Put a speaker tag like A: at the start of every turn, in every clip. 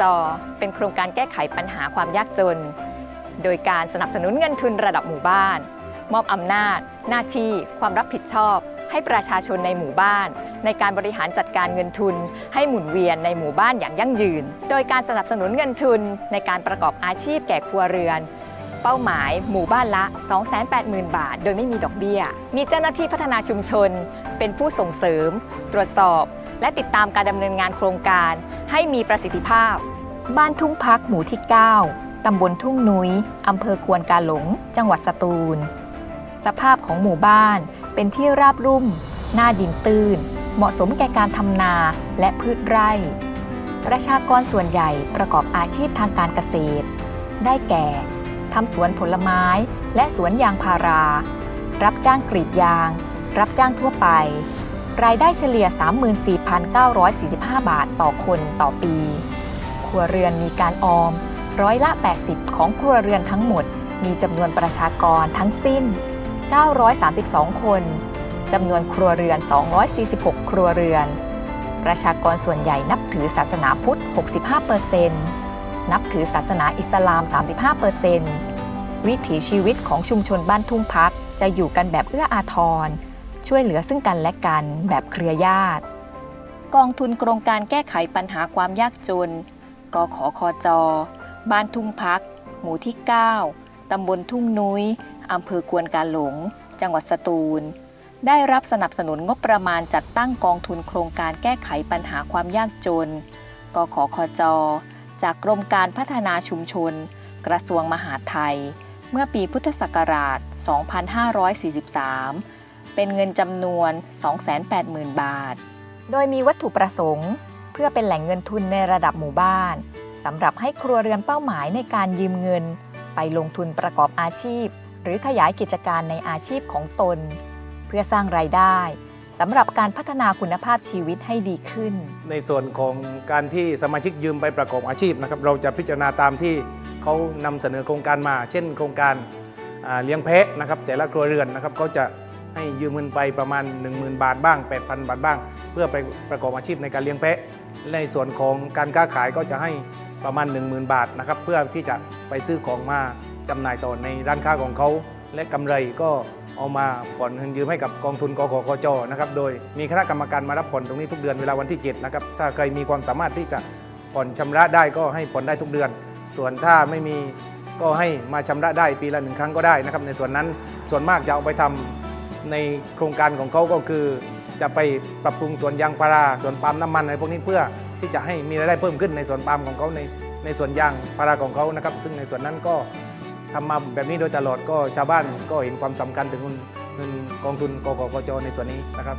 A: จ เป็นโครงการแก้ไขปัญหาความยากจน โดยการสนับสนุนเงินทุนระดับหมู่บ้าน มอบอำนาจ หน้าที่ ความรับผิดชอบ ให้ประชาชนในหมู่บ้าน ในการบริหารจัดการเงินทุน ให้หมุนเวียนในหมู่บ้านอย่างยั่งยืน โดยการสนับสนุนเงินทุนในการประกอบอาชีพแก่ครัวเรือนเป้าหมายหมู่บ้านละ 280,000 บาท โดยไม่มีดอกเบี้ย มีเจ้าหน้าที่พัฒนาชุมชน เป็นผู้ส่งเสริม ตรวจสอบ และติดตามการดำเนินงานโครงการ ให้มีประสิทธิภาพ บ้านทุ่งพักหมู่ที่ 9 ตำบลทุ่งนุย้ยอำเภอควนกาหลง จังหวัดสตูล สภาพของหมู่บ้านเป็นที่ราบรุ่ม หน้าดินตื้น เหมาะสมแก่การทำนาและพืชไร่ ประชากรส่วนใหญ่ประกอบอาชีพทางการเกษตร ได้แก่ทำสวนผลไม้และสวนยางพารา รับจ้างกรีดยาง รับจ้างทั่วไป รายได้เฉลี่ย 34,945 บาทต่อคนต่อปี ครัวเรือนมีการออมร้อยละ 80 ของครัวเรือนทั้งหมด มีจำนวนประชากรทั้งสิ้น 932 คนจำนวนครัวเรือน 246 ครัวเรือน ประชากรส่วนใหญ่นับถือศาสนาพุทธ 65%นับถือศาสนาอิสลาม 35%วิถีชีวิตของชุมชนบ้านทุ่งพักจะอยู่กันแบบเอื้ออาทร ช่วยเหลือซึ่งกันและกันแบบเครือญาติ กองทุนโครงการแก้ไขปัญหาความยากจน กขคจ บ้านทุ่งพัก หมู่ที่ 9 ตำบลทุ่งนุย้ยอำเภอควนกาหลง จังหวัดสตูล ได้รับสนับสนุนงบประมาณจัดตั้งกองทุนโครงการแก้ไขปัญหาความยากจน กขคจ จากกรมการพัฒนาชุมชน กระทรวงมหาดไทย เมื่อปีพุทธศักราช 2543 เป็นเงินจำนวน 280,000 บาท โดยมีวัตถุประสงค์ เพื่อเป็นแหล่งเงินทุนในระดับหมู่บ้านสำหรับให้ครัวเรือนเป้าหมายในการยืมเงิน ไปลงทุนประกอบอาชีพ หรือขยายกิจการในอาชีพของตน เพื่อสร้างรายได้สำหรับการพัฒนาคุณภาพชีวิตให้ดีขึ้น
B: ในส่วนของการที่สมาชิกยืมไปประกอบอาชีพนะครับเราจะพิจารณาตามที่เขานำเสนอโครงการมา เช่น โครงการเลี้ยงแพะนะครับแต่ละครัวเรือนนะครับเขาจะ ให้ยืมเงินไปประมาณ 10,000 บาทบ้าง 8,000 บาทบ้าง เพื่อไปประกอบอาชีพในการเลี้ยงแพะ ในส่วนของการค้าขายก็จะให้ประมาณ 10,000 บาทนะครับเพื่อที่จะไปซื้อของมาจำหน่ายต่อในร้านค้าของเขา และกำไรก็เอามาผ่อนเงินยืมให้กับกองทุนกกกจนะครับโดยมีคณะกรรมการมารับผ่อนตรงนี้ทุกเดือนเวลาวันที่7นะครับถ้าใครมีความสามารถที่จะผ่อนชำระได้ก็ให้ผ่อนได้ทุกเดือน ส่วนถ้าไม่มีก็ให้มาชำระได้ปีละหนึ่งครั้งก็ได้นะครับในส่วนนั้นส่วนมากจะเอาไปทำ ในโครงการของเขาก็คือ จะไปปรับปรุงสวนยางพาราสวนปาล์มน้ำมันอะไรพวกนี้เพื่อที่จะให้มีรายได้เพิ่มขึ้นในสวนปาล์มของเขาในในสวนยางพาราของเขานะครับ ซึ่งในส่วนนั้นก็ทำมาแบบนี้โดยตลอดก็ชาวบ้านก็เห็นความสำคัญถึงเงินกองทุนกกกจในส่วนนี้นะครับ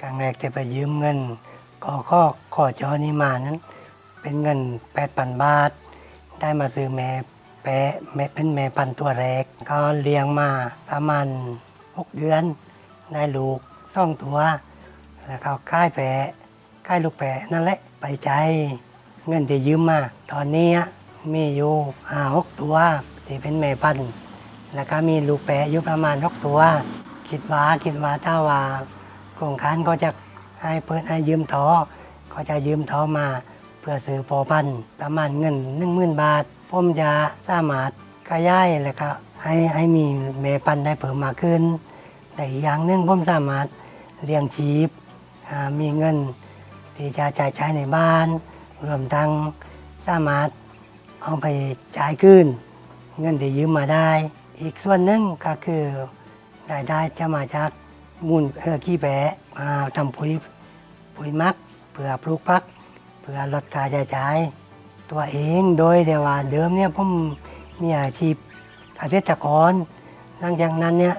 C: ครั้งแรกที่ไปยืมเงินก็ข้อขอจอนี้มานั้น เป็นเงินแปดพันบาท ได้มาซื้อแม่ แปะแม่เป็นแม่พันตัวแรก ก็เลี้ยงมาประมาณหกเดือน ได้ลูกสองตัว แล้วก็ค่ายแปะค่ายลูกแปะนั่นแหละไปใจเงินที่ยืมมา ตอนนี้มีอยู่ห้าหกตัวที่เป็นแม่พันธุ์แล้วก็มีลูกแปะอยู่ประมาณหกตัว คิดว่าคิดว่าถ้าว่าโครงการก็จะให้เปิดให้ยืมทอก็จะยืมทอมา เพื่อซื้อพอพันธุ์ประมาณเงินหนึ่งหมื่นบาทผมจะสามารถขยายแล้วก็ให้ให้มีเมพันธุ์ได้เพิ่มมากขึ้นแต่อีกอย่างหนึ่งผมสามารถเลี้ยงชีพมีเงินที่จะจ่ายใช้ในบ้าน รวมทั้งสามารถเอาไปจ่ายคืนเงินที่ยืมมาได้ อีกส่วนหนึ่งก็คือรายได้จะมาจากมูลเออขี้แพะมาทำปุ๋ยปุ๋ยมักเพื่อปลูกพัก เพื่อลดการใช้จ่ายตัวเองโดยแต่ว่าเดิมเนี่ยผมมีอาชีพเกษตรกรหลังจากนั้นเนี่ย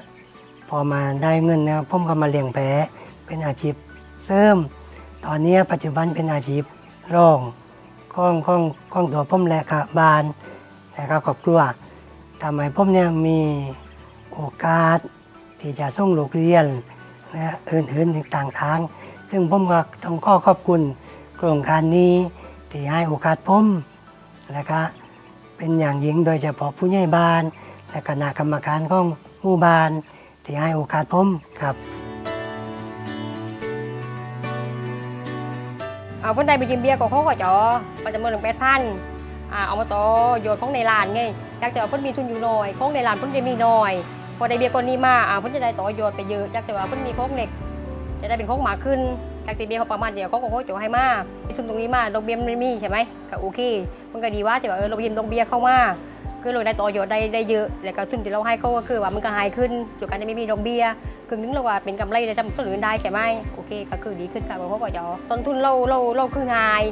C: พอมาได้เงินเนี่ยผมก็มาเลี้ยงแพะเป็นอาชีพเสริม ตอนนี้ปัจจุบันเป็นอาชีพรองของของของตัวผมและกับบานและก็ครอบครัวทำให้ผมเนี่ยมีโอกาสที่จะส่งลูกเรียนนะอื่นๆอีกต่างทาง ซึ่งผมก็ต้องขอขอบคุณ โครงการนี้ที่ให้โอกาสผมและก็เป็นอย่างยิ่งโดยเฉพาะผู้ใหญ่บ้าน และคณะกรรมการของหมู่บ้าน ที่ให้โอกาสผมครับ
D: เอาคนใดไปยืมเบียร์ก็เขาก็จอมันจะเมื่อหนึ่งแปดพันอ่าเอามาต่อโยนของในร้านไงอยากแต่ว่าเพิ่นมีทุนอยู่น้อยของในร้านเพิ่นจะมีน้อย พอได้เบียร์คนนี้มาอ่าเพิ่นจะได้ต่อโยนไปเยอะจากแต่ว่าเพิ่นมีของเล็ก จะได้เป็นของหมาขึ้น จากตีเบียเขาประมาณเดียวเขาก็เขาจะให้มามีทุนตรงนี้มาดอกเบี้ยมันไม่มีใช่ไหมก็โอเคมันก็ดีว่าแต่ว่าเออเรายืมดอกเบี้ยเข้ามาคือเราได้ต่อโยนได้ได้เยอะ แล้วก็ทุนที่เราให้เขาก็คือว่ามันก็หายขึ้นจากการที่ไม่มีดอกเบี้ยครึ่งนึงเราว่าเป็นกำไรได้ทำส่วนอื่นได้ใช่ไหมโอเค ก็คือดีขึ้นค่ะเพราะว่าจะต้นทุนเราเราเราคือหาย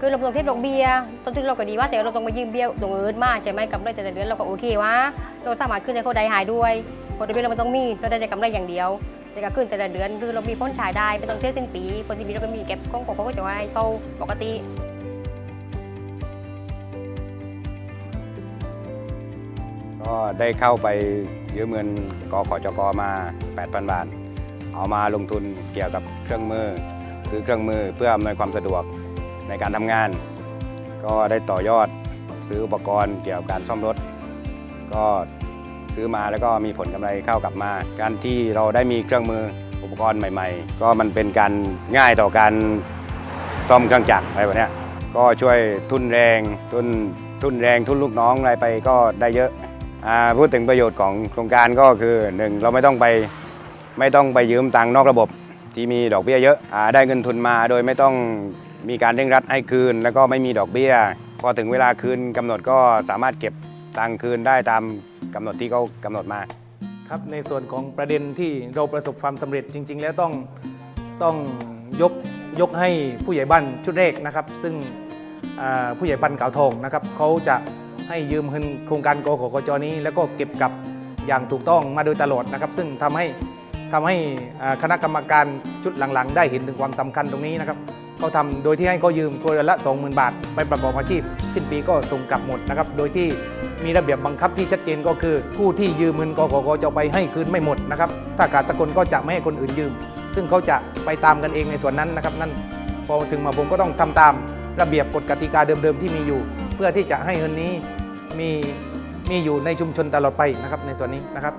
D: คือเราต้องเทคดอกเบี้ยต้นทุนเราก็ดีว่าแต่เราต้องมายืมเบี้ยตรงอื่นมาใช่ไหมกำไรแต่ละเดือนเราก็โอเควะเราสามารถขึ้นให้เขาได้หายด้วยเพราะดอกเบี้ยเราไม่ต้องมีเราได้แต่กำไรอย่างเดียว แต่ก็ขึ้นแต่ละเดือนคือเรามีพ้นฉายได้ไม่ต้องเที่ยวสิ้นปีคนที่มีเราก็มีเก็บกล้องของเขาก็จะให้เขาปกติ
E: ก็ได้เข้าไปยืมเงินกขจกมา 8,000 บาท เอามาลงทุนเกี่ยวกับเครื่องมือ ซื้อเครื่องมือเพื่ออำนวยความสะดวกในการทำงาน ก็ได้ต่อยอดซื้ออุปกรณ์เกี่ยวกับการซ่อมรถ ก็ ซื้อมาแล้วก็มีผลกำไรเข้ากลับมา การที่เราได้มีเครื่องมืออุปกรณ์ใหม่ ๆ ก็มันเป็นการง่ายต่อการซ่อมเครื่องจักรอะไรแบบนี้ก็ช่วยทุนแรงทุนทุนแรงทุนลูกน้องอะไรไปก็ได้เยอะพูดถึงประโยชน์ของโครงการก็คือหนึ่งเราไม่ต้องไปไม่ต้องไปยืมตังค์นอกระบบที่มีดอกเบี้ยเยอะอได้เงินทุนมาโดยไม่ต้องมีการเร่งรัดให้คืน แล้วก็ไม่มีดอกเบี้ย พอถึงเวลาคืนกำหนดก็สามารถเก็บ ตังคืนได้ตามกำหนดที่เขากำหนดมา
B: ครับในส่วนของประเด็นที่เราประสบความสำเร็จจริง ๆ แล้วต้องต้องยกยกให้ผู้ใหญ่บ้านชุดแรกนะครับ ซึ่งอ่าผู้ใหญ่บ้านเก่าทองนะครับเขาจะให้ยืมเงินโครงการกขกจนี้ แล้วก็เก็บกลับอย่างถูกต้องมาโดยตลอดนะครับ ซึ่งทำให้ทำให้อ่าคณะกรรมการชุดหลังๆ ได้เห็นถึงความสำคัญตรงนี้นะครับเขาทำโดยที่ให้เขายืมครัวเรือนละ 20,000 บาท ไปประกอบอาชีพ สิ้นปีก็ส่งกลับหมดนะครับโดยที่ มีระเบียบบังคับที่ชัดเจนก็คือผู้ที่ยืมเงินกขกจะไปให้คืนไม่หมดนะครับถ้าขาดสกคนก็จะไม่ให้คนอื่นยืม ซึ่งเขาจะไปตามกันเองในส่วนนั้นนะครับนั่นพอถึงมาผมก็ต้องทำตามระเบียบกฎกติกาเดิมๆที่มีอยู่ เพื่อที่จะให้เงินนี้มีมีอยู่ในชุมชนตลอดไปนะครับในส่วนนี้นะครับ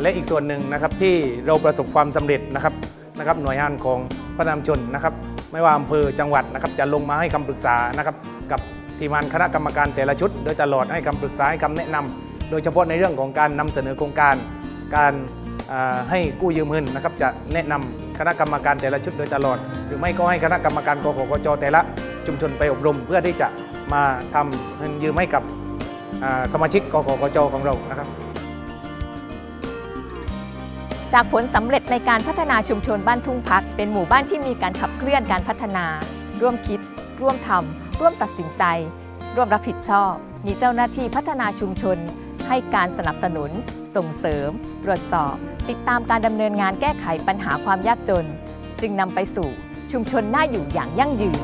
B: และอีกส่วนหนึ่งนะครับที่เราประสบความสำเร็จนะครับนะครับหน่วยงานของพระนามชนนะครับ ไม่ว่าอำเภอจังหวัดนะครับจะลงมาให้คำปรึกษานะครับกับ ทีมงานคณะกรรมการแต่ละชุด โดยตลอดให้คำปรึกษาให้คำแนะนำโดยเฉพาะในเรื่องของการนำเสนอโครงการ การให้กู้ยืมเงินนะครับจะแนะนำคณะกรรมการแต่ละชุดโดยตลอด หรือไม่ก็ให้คณะกรรมการกขกจแต่ละชุมชนไปอบรม เพื่อที่จะมาทำเงินยืมให้กับสมาชิกกขกจของเรานะครับ
A: จากผลสำเร็จในการพัฒนาชุมชนบ้านทุ่งพัก เป็นหมู่บ้านที่มีการขับเคลื่อนการพัฒนา ร่วมคิด ร่วมทำ ร่วมตัดสินใจ ร่วมรับผิดชอบ มีเจ้าหน้าที่พัฒนาชุมชน ให้การสนับสนุน ส่งเสริม ตรวจสอบ ติดตามการดำเนินงานแก้ไขปัญหาความยากจน จึงนำไปสู่ชุมชนน่าอยู่อย่างยั่งยืน